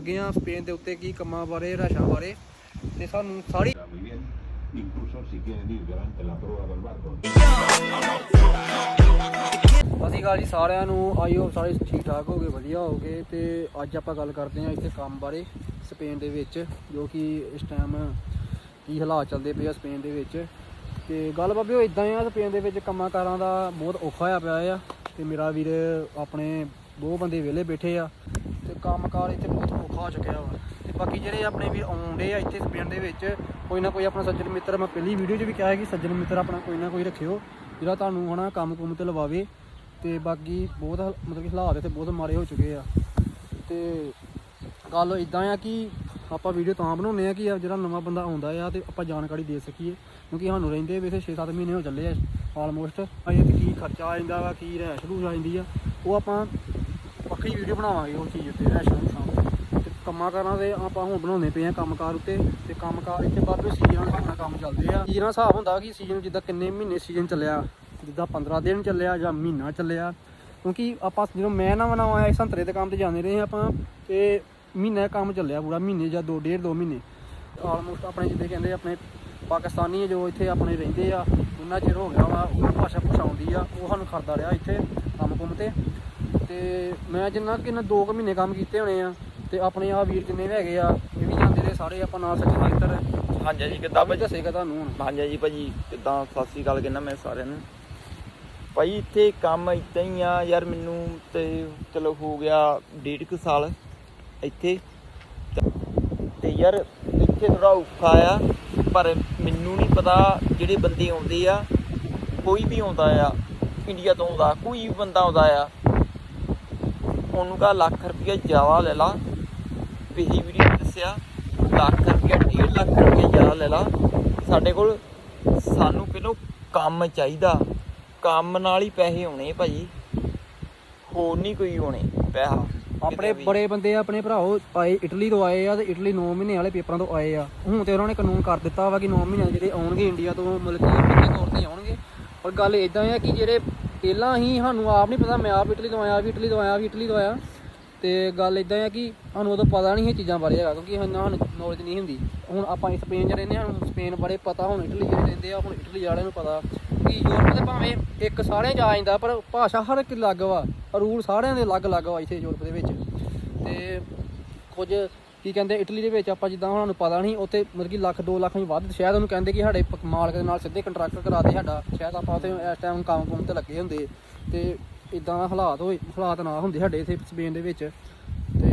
ਲੱਗੇ ਆ ਸਪੇਨ ਦੇ ਉੱਤੇ ਕੀ ਕੰਮਾਂ ਬਾਰੇ ਰਾਸ਼ਾਂ ਬਾਰੇ ਤੇ ਸਾਨੂੰ ਸਾਰੀ muy bien, incluso ਅਸੀਂ ਗੱਲ ਜੀ ਸਾਰਿਆਂ ਨੂੰ। ਆਈ ਆਇਓ ਸਾਰੇ ਠੀਕ ਠਾਕ ਹੋਗੇ ਵਧੀਆ ਹੋਗੇ ਤੇ ਅੱਜ ਆਪਾਂ ਗੱਲ ਕਰਦੇ ਹਾਂ ਇੱਥੇ ਕੰਮ ਬਾਰੇ ਸਪੇਨ ਦੇ ਵਿੱਚ ਜੋ ਕਿ ਇਸ ਟਾਈਮ ਕੀ ਹਾਲਾਤ ਚੱਲਦੇ ਪਏ ਆ ਸਪੇਨ ਦੇ ਵਿੱਚ। ਤੇ ਗੱਲ ਬਾਬੇ ਉਹ ਇਦਾਂ ਆ ਸਪੇਨ ਦੇ ਵਿੱਚ ਕੰਮਾਂ ਕਾਰਾਂ ਦਾ ਬਹੁਤ ਔਖਾ ਹੋਇਆ ਪਿਆ ਆ ਤੇ ਮੇਰਾ ਵੀਰ ਆਪਣੇ ਦੋ ਬੰਦੇ ਵਿਹਲੇ ਬੈਠੇ ਆ। ਤੇ ਕੰਮਕਾਰ ਇੱਥੇ ਬਹੁਤ ਔਖਾ ਹੋ ਚੁੱਕਿਆ ਵਾ। ਤੇ ਬਾਕੀ ਜਿਹੜੇ ਆਪਣੇ ਵੀ ਆਉਂਦੇ ਆ ਇੱਥੇ ਪਿੰਡ ਦੇ ਵਿੱਚ, ਕੋਈ ਨਾ ਕੋਈ ਆਪਣਾ ਸੱਜਣ ਮਿੱਤਰ, ਮੈਂ ਪਹਿਲੀ ਵੀਡੀਓ 'ਚ ਵੀ ਕਿਹਾ ਹੈ ਕਿ ਸੱਜਣ ਮਿੱਤਰ ਆਪਣਾ ਕੋਈ ਨਾ ਕੋਈ ਰੱਖਿਓ, ਜਿਹੜਾ ਤੁਹਾਨੂੰ ਹਨਾ ਕੰਮ ਕੁਮ ਤੇ ਲਵਾਵੇ। ਤੇ ਬਾਕੀ ਬਹੁਤ ਮਤਲਬ ਕਿ ਹਾਲਾਤ ਇੱਥੇ ਬਹੁਤ ਮਾੜੇ ਹੋ ਚੁੱਕੇ ਆ। ਤੇ ਗੱਲ ਇਦਾਂ ਆ ਕਿ ਆਪਾਂ ਵੀਡੀਓ ਤਾਂ ਬਣਾਉਂਦੇ ਆ ਕਿ ਜਿਹੜਾ ਨਵਾਂ ਬੰਦਾ ਆਉਂਦਾ ਆ ਤੇ ਆਪਾਂ ਜਾਣਕਾਰੀ ਦੇ ਸਕੀਏ, ਕਿਉਂਕਿ ਸਾਨੂੰ ਰਹਿੰਦੇ ਵੀ ਇੱਥੇ 6-7 ਮਹੀਨੇ ਹੋ ਚੱਲੇ ਆ ਆਲਮੋਸਟ ਅਜੇ ਤੇ ਕੀ ਖਰਚਾ ਆ ਜਾਂਦਾ ਵਾ, ਕੀ ਰਹਿਸ਼ ਰੂ ਆ ਜਾਂਦੀ ਆ, ਉਹ ਆਪਾਂ ਵੱਖਰੀ ਵੀਡੀਓ ਬਣਾਵਾਂਗੇ ਉਹ ਚੀਜ਼ ਉੱਤੇ ਰਹਿਸ਼ ਨੂੰ ਤੇ। ਕੰਮਾਂ ਕਾਰਾਂ ਦੇ ਆਪਾਂ ਹੁਣ ਬਣਾਉਂਦੇ ਪਏ ਆ ਕੰਮਕਾਰ ਉੱਤੇ। ਤੇ ਕੰਮਕਾਰ ਇੱਥੇ ਬਾਅਦ ਸੀਜ਼ਨ ਦੇ ਨਾਲ ਕੰਮ ਚੱਲਦੇ ਆ। ਸੀਜ਼ਨ ਹਿਸਾਬ ਹੁੰਦਾ ਕਿ ਸੀਜ਼ਨ ਜਿੱਦਾਂ ਕਿੰਨੇ ਮਹੀਨੇ ਸੀਜ਼ਨ ਚੱਲਿਆ, ਜਿੱਦਾਂ 15 ਦਿਨ ਚੱਲਿਆ ਜਾਂ ਮਹੀਨਾ ਚੱਲਿਆ। ਕਿਉਂਕਿ ਆਪਾਂ ਜਦੋਂ ਮੈਂ ਨਾ ਬਣਾਵਾਂ ਆਇਆ ਸੰਤਰੇ ਦੇ ਕੰਮ ਤੇ ਜਾਂਦੇ ਰਹੇ ਆਪਾਂ, ਤੇ ਮਹੀਨਾ ਕੰਮ ਚੱਲਿਆ ਪੂਰਾ, ਮਹੀਨੇ ਜਾਂ ਦੋ, ਡੇਢ, ਦੋ ਮਹੀਨੇ। ਆਲਮੋਸਟ ਆਪਣੇ ਜਿੱਦੇ ਕਹਿੰਦੇ ਆਪਣੇ ਪਾਕਿਸਤਾਨੀ ਜੋ ਇੱਥੇ ਆਪਣੇ ਰਹਿੰਦੇ ਆ, ਉਹਨਾਂ ਚਿਰ ਹੋ ਗਿਆ ਵਾ, ਉਹਨਾਂ ਭਾਸ਼ਾ ਭੂਸ਼ਾ ਆਉਂਦੀ ਆ, ਉਹ ਸਾਨੂੰ ਖੜਦਾ ਰਿਹਾ ਇੱਥੇ ਕੰਮ ਕੁੰਮ ਤੇ। ਤੇ ਮੈਂ ਜਿੰਨਾ ਕਿ ਨਾ 2 ਮਹੀਨੇ ਕੰਮ ਕੀਤੇ ਹੋਣੇ ਆ ਤੇ ਆਪਣੇ ਆ ਵੀਰ ਜਿੰਨੇ ਵੀ ਹੈਗੇ ਆ ਇਹ ਵੀ ਜਾਂਦੇ ਰਹੇ ਸਾਰੇ ਆਪਾਂ ਨਾਲ ਮਿੱਤਰ ਹਾਂਜੀ ਜੀ ਕਿੱਦਾਂ ਭਾਜੀ? ਦੱਸੇਗਾ ਤੁਹਾਨੂੰ ਹੁਣ। ਹਾਂਜੀ ਜੀ ਭਾਜੀ ਕਿੱਦਾਂ? ਸਤਿ ਸ੍ਰੀ ਅਕਾਲ ਕਹਿੰਦਾ ਮੈਂ ਸਾਰਿਆਂ ਨੂੰ। ਭਾਈ ਇੱਥੇ ਕੰਮ ਇਦਾਂ ਹੀ ਆ ਯਾਰ ਮੈਨੂੰ ਤੇ ਚਲੋ ਹੋ ਗਿਆ ਡੇਢ ਕੁ ਸਾਲ ਇੱਥੇ। ਤੇ ਯਾਰ ਇੱਥੇ ਥੋੜਾ ਔਖਾ ਆ ਪਰ ਮੈਨੂੰ ਨਹੀਂ ਪਤਾ ਜਿਹੜੇ ਬੰਦੇ ਆਉਂਦੇ ਆ ਕੋਈ ਵੀ ਆਉਂਦਾ ਆ ਇੰਡੀਆ ਤੋਂ ਆਉਂਦਾ ਕੋਈ ਵੀ ਬੰਦਾ ਆਉਂਦਾ ਆ ਉਹਨੂੰ ਕਾ ਲੱਖ ਰੁਪਇਆ ਜ਼ਿਆਦਾ ਲੈ ਲਾ। ਪਿਛਲੀ ਵੀਡੀਓ ਦੱਸਿਆ ਲੱਖ ਰੁਪਇਆ 1.5 ਲੱਖ ਰੁਪਇਆ ਜ਼ਿਆਦਾ ਲੈ ਲਾ। ਸਾਡੇ ਕੋਲ ਸਾਨੂੰ ਪਹਿਲਾਂ ਕੰਮ ਚਾਹੀਦਾ। ਕੰਮ ਨਾਲ ਹੀ ਪੈਸੇ ਆਉਣੇ ਭਾਜੀ। ਹੋਰ ਨਹੀਂ ਕੋਈ ਆਉਣੇ ਪੈਸਾ। ਆਪਣੇ। ਬੜੇ ਬੰਦੇ ਆਪਣੇ ਭਰਾਓ ਆਏ ਇਟਲੀ ਤੋਂ ਆਏ ਆ ਤੇ ਇਟਲੀ 9 ਮਹੀਨੇ ਵਾਲੇ ਪੇਪਰਾਂ ਤੋਂ ਆਏ ਆ। ਹੁਣ ਤੇ ਉਹਨਾਂ ਨੇ ਕਾਨੂੰਨ ਕਰ ਦਿੱਤਾ ਵਾ ਕਿ 9 ਮਹੀਨੇ ਜਿਹੜੇ ਆਉਣਗੇ ਇੰਡੀਆ ਤੋਂ ਮਤਲਬ ਕਿ ਪੱਕੇ ਤੌਰ ਤੇ ਆਉਣਗੇ। ਪਰ ਗੱਲ ਇਦਾਂ ਆ ਕਿ ਜਿਹੜੇ ਪਹਿਲਾਂ ਹੀ ਸਾਨੂੰ ਆਪ ਨਹੀਂ ਪਤਾ, ਮੈਂ ਆਪ ਇਟਲੀ ਤੋਂ ਆਇਆ ਵੀ ਇਟਲੀ ਤੋਂ ਆਇਆ ਵੀ ਇਟਲੀ ਤੋਂ ਆਇਆ। ਤੇ ਗੱਲ ਇਦਾਂ ਹੈ ਕਿ ਸਾਨੂੰ ਉਦੋਂ ਪਤਾ ਨਹੀਂ ਇਹ ਚੀਜ਼ਾਂ ਬਾਰੇ ਹੈਗਾ, ਕਿਉਂਕਿ ਸਾਨੂੰ ਸਾਨੂੰ ਨੌਲੇਜ ਨਹੀਂ ਹੁੰਦੀ। ਹੁਣ ਆਪਾਂ ਸਪੇਨ 'ਚ ਰਹਿੰਦੇ ਹਾਂ, ਹੁਣ ਸਪੇਨ ਬਾਰੇ ਪਤਾ, ਹੁਣ ਇਟਲੀ 'ਚ ਰਹਿੰਦੇ ਆ, ਹੁਣ ਇਟਲੀ ਵਾਲਿਆਂ ਨੂੰ ਪਤਾ ਕਿ ਯੂਰਪ ਦੇ ਭਾਵੇਂ ਇੱਕ ਸਾਰਿਆਂ 'ਚ ਆ ਜਾਂਦਾ, ਪਰ ਭਾਸ਼ਾ ਹਰ ਇੱਕ ਅਲੱਗ ਵਾ, ਰੂਲ ਸਾਰਿਆਂ ਦੇ ਅਲੱਗ-ਅਲੱਗ ਵਾ ਇੱਥੇ ਯੂਰਪ ਦੇ ਵਿੱਚ। ਤੇ ਕੁਝ ਕੀ ਕਹਿੰਦੇ, ਇਟਲੀ ਦੇ ਵਿੱਚ ਆਪਾਂ ਜਿੱਦਾਂ ਉਹਨਾਂ ਨੂੰ ਪਤਾ ਨਹੀਂ, ਉੱਥੇ ਮਤਲਬ ਕਿ ਲੱਖ 2 ਲੱਖ ਨਹੀਂ ਵੱਧ ਸ਼ਾਇਦ ਉਹਨੂੰ ਕਹਿੰਦੇ ਕਿ ਸਾਡੇ ਮਾਲਕ ਦੇ ਨਾਲ ਸਿੱਧੇ ਕੰਟਰੈਕਟ ਕਰਾ ਦੇ ਸਾਡਾ। ਸ਼ਾਇਦ ਆਪਾਂ ਉੱਥੇ ਇਸ ਟਾਈਮ ਕੰਮ ਕੁੰਮ ਤੇ ਲੱਗੇ ਹੁੰਦੇ। ਤੇ ਇਦਾਂ ਹਾਲਾਤ ਹੋਏ ਹਾਲਾਤ ਨਾ ਹੁੰਦੇ ਸਾਡੇ ਇੱਥੇ ਸਪੇਨ ਦੇ ਵਿੱਚ। ਤੇ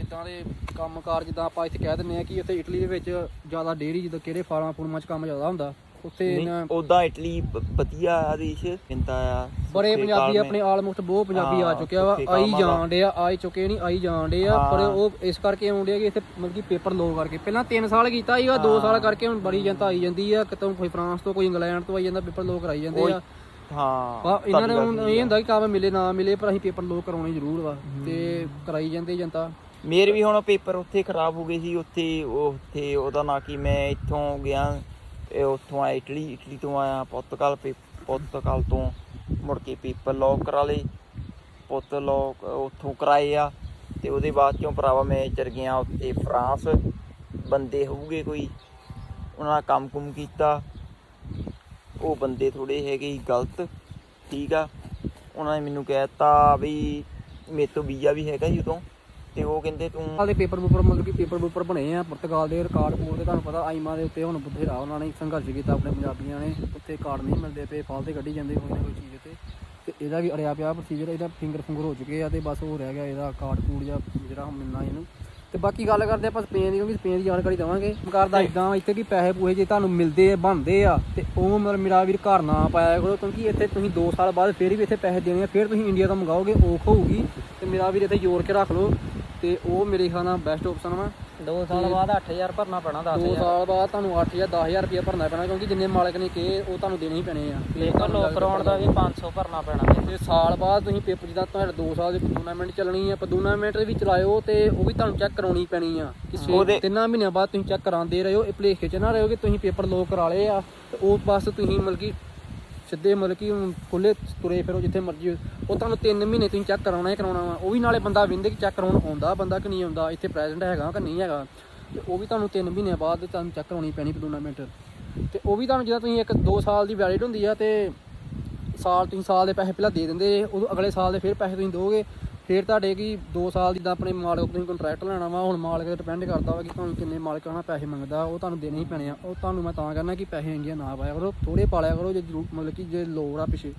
ਇਦਾਂ ਦੇ ਕੰਮਕਾਰ ਜਿੱਦਾਂ ਆਪਾਂ ਇੱਥੇ ਕਹਿ ਦਿੰਦੇ ਆ ਕਿ ਇੱਥੇ ਇਟਲੀ ਦੇ ਵਿੱਚ ਜ਼ਿਆਦਾ ਡੇਅਰੀ ਜਿੱਦਾਂ ਕਿਹੜੇ ਫਾਰਮਾਂ ਫੂਰਮਾਂ 'ਚ ਕੰਮ ਜ਼ਿਆਦਾ ਹੁੰਦਾ। ਉੱਥੇ ਇਹਨਾਂ- ਉਦਾਂ ਇਟਲੀ ਬ- ਵਧੀਆ ਆ ਦੇਸ਼ ਕਿੰਤਾ ਆ। ਬੜੇ ਸਸਤੇ ਪੰਜਾਬੀ ਆਪਣੇ ਆਲਮੋਸਟ ਬਹੁਤ ਪੰਜਾਬੀ ਆ ਹਾਂ, ਚੁੱਕਿਆ ਵਾ ਸੌਖੇ ਆਈ ਕੰਮ ਆ ਆਈ ਚੁੱਕੇ ਨਹੀਂ ਆਈ ਡੇ ਆ ਪਰ ਹਾਂ। ਉਹ ਇਸ ਕਰਕੇ ਆਉਂਦੇ ਆ ਕਿ ਇੱਥੇ ਮਤਲਬ ਕਿ ਪੇਪਰ ਲੋ ਕਰਕੇ। ਪਹਿਲਾਂ 3 ਸਾਲ ਕੀਤਾ ਸੀਗਾ 2 ਸਾਲ ਕਰਕੇ ਹੁਣ ਬੜੀ ਜਨਤਾ ਆਈ ਜਾਂਦੀ ਆ ਕਿਤੋਂ ਕੋਈ ਫਰਾਂਸ ਤੋਂ ਕੋਈ ਇੰਗਲੈਂਡ ਤੋਂ ਆਈ ਜਾਂਦਾ ਪੇਪਰ ਲੋ ਕਰਾਈ ਜਾਂਦੇ ਆ। ਹਾਂ ਇਹਨਾਂ ਨੂੰ ਠੀਕ ਇਹ। ਹੁੰਦਾ ਕਿ ਕੰਮ ਮਿਲੇ ਨਾ ਮਿਲੇ ਪਰ ਅਸੀਂ ਪੇਪਰ ਲੋ ਕਰਾਉਣੇ ਜ਼ਰੂਰ ਵਾ ਤੇ ਕਰਾਈ ਜਾਂਦੇ ਜਨਤਾ। ਮੇਰੇ ਵੀ ਹੁਣ ਪੇਪਰ ਉੱਥੇ ਖਰਾਬ ਹੋ ਗਏ ਸੀ ਉੱਥੇ ਉਹ ਉੱਥੇ ਉਹਦਾ ਨਾਂ ਕੀ ਮੈਂ ਇੱਥੋਂ ਗਿਆ ਇਹ ਉੱਥੋਂ ਆਇਆ ਇਟਲੀ ਇਟਲੀ ਤੋਂ ਆਇਆ ਪੁਰਤਗਾਲ ਪੇ- ਪੁਰਤਗਾਲ ਤੋਂ ਮੁੜ ਕੇ ਪੇਪਰ ਲੋਕ ਕਰਾ ਲਏ। ਪੁੱਤ ਲੋਕ ਉੱਥੋਂ ਕਰਾਏ ਆ ਤੇ ਉਹਦੇ ਬਾਅਦ ਚੋਂ ਭਰਾਵਾ ਮੈਂ ਚਰ ਗਿਆ ਉੱਥੇ ਫਰਾਂਸ। ਬੰਦੇ ਹੋਊਗੇ ਕੋਈ? ਉਹਨਾਂ ਕੰਮ ਕੁਮ ਕੀਤਾ। ਉਹ ਬੰਦੇ ਥੋੜੇ ਹੈਗੇ ਗਲਤ, ਠੀਕ ਆ। ਉਹਨਾਂ ਨੇ ਮੈਨੂੰ ਕਹਿਤਾ ਵੀ ਮੇਰੇ ਤੋਂ ਵੀਜ਼ਾ ਵੀ ਹੈਗਾ ਜੀ ਉਦੋਂ। ਤੇ ਉਹ ਕਹਿੰਦੇ ਤੂੰ ਪੁਰਤਗਾਲ ਦੇ ਪੇਪਰ ਪੂਪਰ ਮਤਲਬ ਕਿ ਪੇਪਰ ਪੂਪਰ ਬਣੇ ਆ ਪੁਰਤਗਾਲ ਦੇ ਰਿਕਾਰਡ ਪੂਰ ਤੇ ਤੁਹਾਨੂੰ ਪਤਾ ਆਈਮਾ ਦੇ ਉੱਤੇ ਹੁਣ ਬਥੇਰਾ ਉਹਨਾਂ ਨੇ ਸੰਘਰਸ਼ ਕੀਤਾ ਆਪਣੇ ਪੰਜਾਬੀਆਂ ਨੇ ਉੱਥੇ ਕਾਰਡ ਨਹੀਂ ਮਿਲਦੇ ਪਏ ਫਾਲਤੇ ਕੱਢੀ ਜਾਂਦੇ ਕੋਈ ਨਾ ਕੋਈ ਚੀਜ਼ ਤੇ ਤੇ ਇਹਦਾ ਵੀ ਅੜਿਆ ਪਿਆ ਪ੍ਰੋਸੀਜਰ ਇਹਦਾ ਫਿੰਗਰ ਫੁੰਗਰ ਹੋ ਚੁੱਕੇ ਆ ਤੇ ਬਸ ਉਹ ਰਹਿ ਗਿਆ ਇਹਦਾ ਕਾਰਡ ਕੂਡ ਜਾਂ ਜਿਹੜਾ ਹੁਣ ਮਿਲਣਾ ਇਹਨੂੰ। ਤੇ ਬਾਕੀ ਗੱਲ ਕਰਦੇ ਆਪਾਂ ਸਪੇਨ ਦੀ ਕਿਉਂਕਿ ਸਪੇਨ ਦੀ ਜਾਣਕਾਰੀ ਦਵਾਂਗੇ। ਕਰਦਾ ਇਦਾਂ ਇੱਥੇ ਕਿ ਪੈਸੇ ਪੂਹੇ ਜੇ ਤੁਹਾਨੂੰ ਮਿਲਦੇ ਆ ਬਣਦੇ ਆ ਤੇ ਉਹ ਮਤਲਬ ਮੇਰਾ ਵੀਰ ਘਰ ਨਾ ਪਾਇਆ ਕਰੋ ਕਿਉਂਕਿ ਇੱਥੇ ਤੁਸੀਂ 2 ਸਾਲ ਬਾਅਦ ਫੇਰ ਵੀ ਇੱਥੇ ਪੈਸੇ ਦੇਣੇ ਆ ਫਿਰ ਤੁਸੀਂ ਇੰਡੀਆ ਤੋਂ ਮੰਗਾਓਗੇ ਔਖ ਹੋਊਗੀ। ਤੇ ਮੇਰਾ ਵੀਰ ਇੱਥੇ ਜੋੜ ਕੇ ਰੱਖ ਲਓ। ਤੇ ਉਹ ਮੇਰੇ ਖਿਆਲ ਨਾਲ ਬੈਸਟ ਆਪਸ਼ਨ ਵਾ। 2 ਸਾਲ ਬਾਅਦ 8000 ਭਰਨਾ ਪੈਣਾ 2 10000 ਸਾਲ ਬਾਅਦ ਤੁਹਾਨੂੰ 8 ਜਾਂ 10000 ਰੁਪਏ ਭਰਨਾ ਪੈਣਾ ਕਿਉਂਕਿ ਜਿੰਨੇ ਮਾਲਕ ਨੇ ਕਹੇ ਉਹ ਤੁਹਾਨੂੰ ਦੇਣੇ ਹੀ ਪੈਣੇ ਆ। ਪੇਪਰ ਲੋਕ ਕਰਾਉਣ ਦਾ ਵੀ 500 ਭਰਨਾ ਪੈਣਾ। ਤੇ ਸਾਲ ਬਾਅਦ ਤੁਸੀਂ ਪੇਪਰ ਜਿੱਦਾਂ ਤੁਹਾਡੇ 2 ਸਾਲ ਦੀ ਟੂਰਨਾਮੈਂਟ ਚੱਲਣੀ ਆ ਪਰ ਟੂਰਨਾਮੈਂਟ ਵਿੱਚ ਚਲਾਇਓ ਤੇ ਉਹ ਵੀ ਤੁਹਾਨੂੰ ਚੈੱਕ ਕਰਾਉਣੀ ਪੈਣੀ ਆ। ਕਿ ਤਿੰਨਾਂ ਮਹੀਨਿਆਂ ਬਾਅਦ ਤੁਸੀਂ ਚੈੱਕ ਕਰਾਉਂਦੇ ਰਹੋ ਇਹ ਭੁਲੇਖੇ ਚ ਨਾ ਰਹੋ ਕਿ ਤੁਸੀਂ ਪੇਪਰ ਲੋਕ ਕਰਾ ਲਏ ਆ ਤੇ ਉਹ ਬਸ ਤੁਸੀਂ ਮਤਲਬ ਕਿ ਸਿੱਧੇ ਮਤਲਬ ਕਿ ਹੁਣ ਖੁੱਲੇ ਤੁਰੇ ਫਿਰੋ ਜਿੱਥੇ ਮਰਜ਼ੀ ਉਹ ਤੁਹਾਨੂੰ 3 ਮਹੀਨੇ ਤੁਸੀਂ ਚੈੱਕ ਕਰਾਉਣਾ ਹੀ ਕਰਾਉਣਾ ਵਾ। ਉਹ ਵੀ ਨਾਲੇ ਬੰਦਾ ਵਿੰਦੇ ਕਿ ਚੈੱਕ ਕਰਾਉਣ ਆਉਂਦਾ ਬੰਦਾ ਕਿ ਨਹੀਂ ਆਉਂਦਾ ਇੱਥੇ ਪ੍ਰੈਜ਼ੈਂਟ ਹੈਗਾ ਕਿ ਨਹੀਂ ਹੈਗਾ। ਤੇ ਉਹ ਵੀ ਤੁਹਾਨੂੰ 3 ਮਹੀਨੇ ਬਾਅਦ ਤੁਹਾਨੂੰ ਚੈੱਕ ਕਰਾਉਣੀ ਪੈਣੀ ਟੂਰਨਾਮੈਂਟ ਤੇ ਉਹ ਵੀ ਤੁਹਾਨੂੰ ਜਦੋਂ ਤੁਸੀਂ ਇੱਕ 2 ਸਾਲ ਦੀ ਵੈਲਿਡ ਹੁੰਦੀ ਆ ਤੇ ਸਾਲ ਤੁਸੀਂ ਸਾਲ ਦੇ ਪੈਸੇ ਪਹਿਲਾਂ ਦੇ ਦਿੰਦੇ ਜੇ, ਉਦੋਂ ਅਗਲੇ ਸਾਲ ਦੇ ਫਿਰ ਪੈਸੇ ਤੁਸੀਂ ਦੋਗੇ। ਫਿਰ ਤੁਹਾਡੇ ਕੀ 2 ਸਾਲ ਜਿੱਦਾਂ ਆਪਣੇ ਮਾਲਕ ਤੋਂ ਕੰਟਰੈਕਟ ਲੈਣਾ ਵਾ ਹੁਣ ਮਾਲਕ ਤੇ ਡਿਪੈਂਡ ਕਰਦਾ ਵਾ ਕਿ ਤੁਹਾਨੂੰ ਕਿੰਨੇ ਮਾਲਕ ਨਾਲ ਪੈਸੇ ਮੰਗਦਾ ਉਹ ਤੁਹਾਨੂੰ ਦੇਣੇ ਹੀ ਪੈਣੇ ਆ। ਉਹ ਤੁਹਾਨੂੰ ਮੈਂ ਤਾਂ ਕਹਿੰਦਾ ਕਿ ਪੈਸੇ ਇੰਗੀਆਂ ਨਾ ਪਾਇਆ ਕਰੋ ਥੋੜੇ ਪਾਲਿਆ ਕਰੋ ਜੇ ਜ਼ਰੂਰ ਮਤਲਬ ਕਿ ਜੇ ਲੋੜ ਆ ਪਿੱਛੇ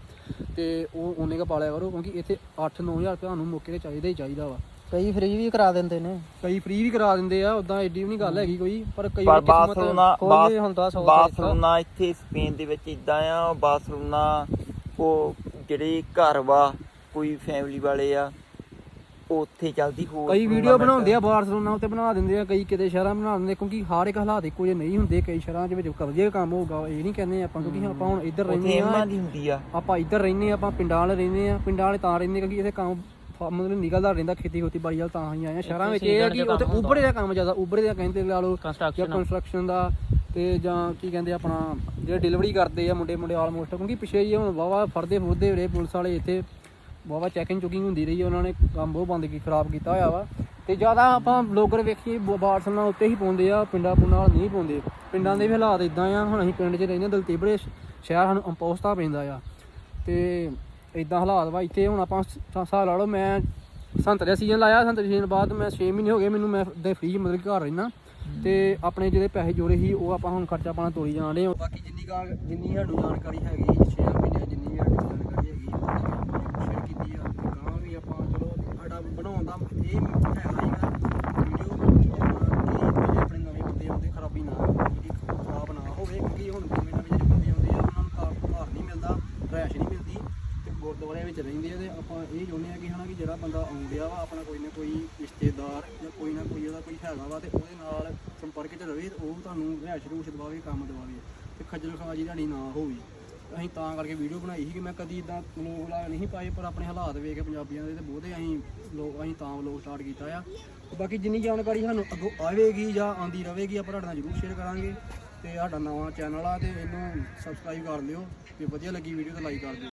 ਤੇ ਉਹ ਉਹਨੇ ਕਾ ਪਾਲਿਆ ਕਰੋ ਕਿਉਂਕਿ ਇੱਥੇ 8-9000 ਰੁਪਏ ਤੁਹਾਨੂੰ ਮੌਕੇ ਤੇ ਚਾਹੀਦਾ ਹੀ ਚਾਹੀਦਾ ਵਾ। ਕਈ ਫ੍ਰੀ ਵੀ ਕਰਾ ਦਿੰਦੇ ਨੇ। ਕਈ ਫ੍ਰੀ ਵੀ ਕਰਾ ਦਿੰਦੇ ਆ ਉਦਾਂ ਐਡੀ ਵੀ ਨਹੀਂ ਗੱਲ ਹੈਗੀ ਕੋਈ ਪਰ ਕਈ ਪਰ ਵਾਰ ਕਿਸਮਤ ਬਾਰਸਲੋਨਾ ਕੋਈ ਹੁੰਦਾ ਸੌ। ਬਾਰਸਲੋਨਾ ਇੱਥੇ ਸਪੇਨ ਦੇ ਵਿੱਚ ਇਦਾਂ ਆ ਬਾਰਸਲੋਨਾ ਉਹ ਜਿਹੜੇ ਘਰ ਵਾ ਕੋਈ ਫੈਮਿਲੀ ਵਾਲੇ ਆ ਉੱਥੇ ਚੱਲਦੀ ਹੋਰ ਕਈ ਵੀਡੀਓ ਬਣਾਉਂਦੇ ਆ ਬਾਰਸਲੋਨਾ ਉੱਤੇ ਬਣਾ ਦਿੰਦੇ ਆ ਕਈ ਕਿਤੇ ਸ਼ਹਿਰਾਂ ਬਣਾ ਦਿੰਦੇ ਕਿਉਂਕਿ ਹਰ ਇੱਕ ਹਾਲਾਤ ਇੱਕੋ ਜਿਹੇ ਨਹੀਂ ਹੁੰਦੇ ਕਈ ਸ਼ਹਿਰਾਂ ਦੇ ਵਿੱਚ ਕਬਜ਼ੇ ਕੰਮ ਹੋਊਗਾ ਇਹ ਨਹੀਂ ਕਹਿੰਦੇ ਆਪਾਂ ਕਿਉਂਕਿ ਆਪਾਂ ਹੁਣ ਇੱਧਰ ਰਹਿੰਦੇ ਇਹਨਾਂ ਆ ਦੀ ਹੁੰਦੀ ਆ। ਆਪਾਂ ਇੱਧਰ ਰਹਿੰਦੇ ਆ ਆਪਾਂ ਪਿੰਡਾਂ ਵਾਲੇ ਰਹਿੰਦੇ ਆ ਪਿੰਡਾਂ ਵਾਲੇ ਤਾਂ ਰਹਿੰਦੇ ਕਿਉਂਕਿ ਇੱਥੇ ਕੰਮ ਮਤਲਬ ਨਿਕਲਦਾ ਰਹਿੰਦਾ ਖੇਤੀ ਖੋਤੀ ਬਾੜੀ ਵਾਲ ਤਾਂ ਹੀ ਆਏ ਆ। ਸ਼ਹਿਰਾਂ ਵਿੱਚ ਇਹ ਆ ਕਿ ਉੱਥੇ ਉਬਰੇ ਦਾ ਕੰਮ ਜ਼ਿਆਦਾ ਉਬਰੇ ਦਾ ਕਹਿੰਦੇ ਲਾ ਲਓ ਜਾਂ ਕੰਸਟਰਕਸ਼ਨ ਦਾ। ਤੇ ਜਾਂ ਕੀ ਕਹਿੰਦੇ ਆਪਣਾ ਜਿਹੜੇ ਡਿਲੀਵਰੀ ਕਰਦੇ ਆ ਮੁੰਡੇ ਮੁੰਡੇ ਆਲਮੋਸਟ ਕਿਉਂਕਿ ਪਿੱਛੇ ਹੀ ਹੁਣ ਵਾਵਾ ਫੜਦੇ ਫੁਰਦੇ ਰਹੇ ਪੁਲਿਸ ਵਾਲੇ ਇੱਥੇ। ਬਹੁਤ ਚੈਕਿੰਗ ਚੁਕਿੰਗ ਹੁੰਦੀ ਰਹੀ ਆ, ਉਹਨਾਂ ਨੇ ਕੰਮ ਬਹੁਤ ਬੰਦ ਕੀ ਖਰਾਬ ਕੀਤਾ ਹੋਇਆ ਵਾ। ਤੇ ਜ਼ਿਆਦਾ ਆਪਾਂ ਬਲੌਗਰ ਵੇਖੀਏ ਬਾਰਸਲਾਂ ਉੱਤੇ ਹੀ ਪਾਉਂਦੇ ਆ ਪਿੰਡਾਂ ਪੁੰਡਾਂ ਨਾਲ ਨਹੀਂ ਪਾਉਂਦੇ। ਪਿੰਡਾਂ ਦੇ ਵੀ ਹਾਲਾਤ ਇਦਾਂ ਆ ਹੁਣ ਅਸੀਂ ਪਿੰਡ 'ਚ ਰਹਿੰਦੇ ਹਾਂ, ਦਲਤੀਬੜੇ ਸ਼ਹਿਰ ਸਾਨੂੰ ਅੰਪੋਸਤਾ ਪੈਂਦਾ ਆ। ਤੇ ਇਦਾਂ ਹਾਲਾਤ ਵਾ ਇੱਥੇ ਹੁਣ ਆਪਾਂ ਸ- ਹਿਸਾਬ ਲਾ ਲਓ ਮੈਂ ਸੰਤਰੇ ਸੀਜ਼ਨ ਲਾਇਆ ਸੰਤਰੇ ਸੀਜ਼ਨ ਬਾਅਦ ਮੈਂ 6 ਮਹੀਨੇ ਹੋ ਗਏ ਮੈਨੂੰ ਮੈਂ ਦੇ ਫ੍ਰੀ ਮਤਲਬ ਕਿ ਘਰ ਰਹਿਣਾ ਤੇ ਆਪਣੇ ਜਿਹੜੇ ਪੈਸੇ ਜੋੜੇ ਸੀ ਉਹ ਆਪਾਂ ਹੁਣ ਖਰਚਾ ਪਾਣਾ ਤੋੜੀ ਜਾਣ ਰਹੇ ਬਾਕੀ ਜਿੰਨੀ ਕਾ ਜਿੰਨੀ ਸਾਨੂੰ ਜਾਣਕਾਰੀ ਹੈਗੀ 6 ਮਹੀਨੇ ਜਿੰਨੀ ਵੀ ਜਾਣਕਾਰੀ ਹੈਗੀ ਸ਼ੇਅਰ ਕੀਤੀ ਆ ਤੇ ਗਾਂ ਵੀ ਆਪਾਂ ਚਲੋ ਸਾਡਾ ਬਣਾਉਣ ਦਾ ਇਹ ਹੈਗਾ ਹੀਗਾ ਵੀਡੀਓ ਕਿ ਆਪਣੇ ਨਵੇਂ ਬੰਦੇ ਆਉਂਦੇ, ਖਰਾਬੀ ਨਾ ਹੋਵੇ ਖਰਾਬ ਨਾ ਹੋਵੇ, ਕਿਉਂਕਿ ਹੁਣ ਨਵੇਂ ਨਵੇਂ ਜਿਹੜੇ ਬੰਦੇ ਆਉਂਦੇ ਆ, ਉਹਨਾਂ ਨੂੰ ਘਰ ਘਰ ਨਹੀਂ ਮਿਲਦਾ, ਰੈਸ਼ ਨਹੀਂ ਮਿਲਦੀ। ਤੇ ਗੁਰਦੁਆਰਿਆਂ ਵਿੱਚ ਰਹਿੰਦੇ ਆ ਤੇ ਆਪਾਂ ਇਹ ਚਾਹੁੰਦੇ ਆ ਕਿ ਹਨਾ ਕਿ ਜਿਹੜਾ ਬੰਦਾ ਆਉਂਦਿਆ ਵਾ, ਆਪਣਾ ਕੋਈ ਨਾ ਕੋਈ ਰਿਸ਼ਤੇਦਾਰ ਜਾਂ ਕੋਈ ਨਾ ਕੋਈ ਉਹਦਾ ਕੋਈ ਹੈਗਾ ਵਾ ਤੇ ਉਹਦੇ ਨਾਲ ਸੰਪਰਕ 'ਚ ਰਵੇ ਤੇ ਉਹ ਤੁਹਾਨੂੰ ਰਹਿਸ਼ ਰੂਸ਼ ਦਵਾਵੇ, ਕੰਮ ਦਵਾਵੇ ਤੇ ਖੱਜਲ ਖਵਾਜੀ ਤੁਹਾਡੀ ਨਾ ਹੋਵੇ। ਅਸੀਂ ਤਾਂ ਕਰਕੇ ਵੀਡੀਓ ਬਣਾਈ ਸੀ ਕਿ ਮੈਂ ਕਦੀ ਇਦਾਂ ਲੋਕ ਲਾ ਨਹੀਂ ਪਾਏ, ਪਰ ਆਪਣੇ ਹਾਲਾਤ ਵੇਖ ਕੇ ਪੰਜਾਬੀਆਂ ਦੇ ਤੇ ਬਹੁਤੇ ਅਸੀਂ ਲੋਕ ਅਸੀਂ ਤਾਂ ਵਲੋਗ ਸਟਾਰਟ ਕੀਤਾ ਆ। ਤੇ ਬਾਕੀ ਜਿੰਨੀ ਜਾਣਕਾਰੀ ਸਾਨੂੰ ਅੱਗੋਂ ਆਵੇਗੀ ਜਾਂ ਆਂਦੀ ਰਹੇਗੀ, ਆਪਾਂ ਤੁਹਾਡੇ ਨਾਲ ਜ਼ਰੂਰ ਸ਼ੇਅਰ ਕਰਾਂਗੇ। ਤੇ ਸਾਡਾ ਨਵਾਂ ਚੈਨਲ ਆ ਤੇ ਇਹਨੂੰ ਸਬਸਕ੍ਰਾਈਬ ਕਰ ਲਿਓ ਤੇ ਵਧੀਆ ਲੱਗੀ ਵੀਡੀਓ ਤੇ ਲਾਈਕ ਕਰ ਦਿਓ।